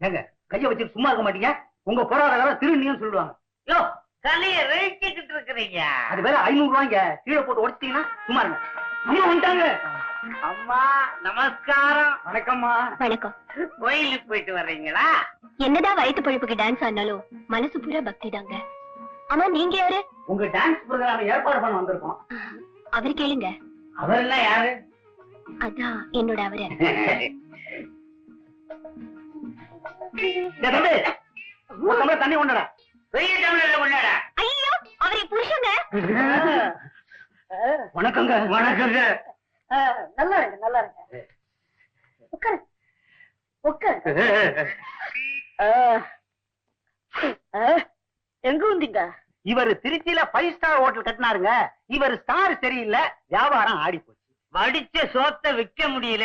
ஏங்க கைய வச்சு சும்மா இருக்க மாட்டீங்க? உங்க போராட திருநீன்னு சொல்லுவாங்க யோ கலைய ரசிச்சுக்கிட்டு இருக்கிறீங்க. அது வேற ஐநூறு ரூபாய்ங்க. கீழே போட்டு உடச்சிட்டீங்கன்னா சும்மா இருங்க. அம்மா வந்துட்டாங்க. அம்மா நமஸ்காரம். வணக்கம்மா. வணக்கம். கோயிலுக்கு போயிட்டு வர்றீங்களா? என்னதான் வயிற்று பழுப்புக்கு டான்ஸ் ஆனாலும் மனசு பூரா பக்தி தாங்க ஆமா நீங்க யாரு? உங்க டான்ஸ் ப்ரோக்ராம் ஏற்பாடு பண்ண வந்திருக்கோம். அவர் கேளுங்க. அவர்லாம் யாரு? அதான் என்னோட அவரு. தண்ணி கொண்டடா பெரிய கொண்டாடா ஐயோ அவரை புருஷங்க. வணக்கங்க. வணக்கங்க. நல்லா இருக்கு நல்லா இருக்கு உட்காரு உட்காரு எங்க வந்தீங்க? இவர் திருச்சியில ஃபைவ் ஸ்டார் ஹோட்டல் கட்டினாருங்க. இவர் ஸ்டார் சரியில்லை வியாபாரம் ஆடி போச்சு வடிச்ச சோத்த விக்க முடியல.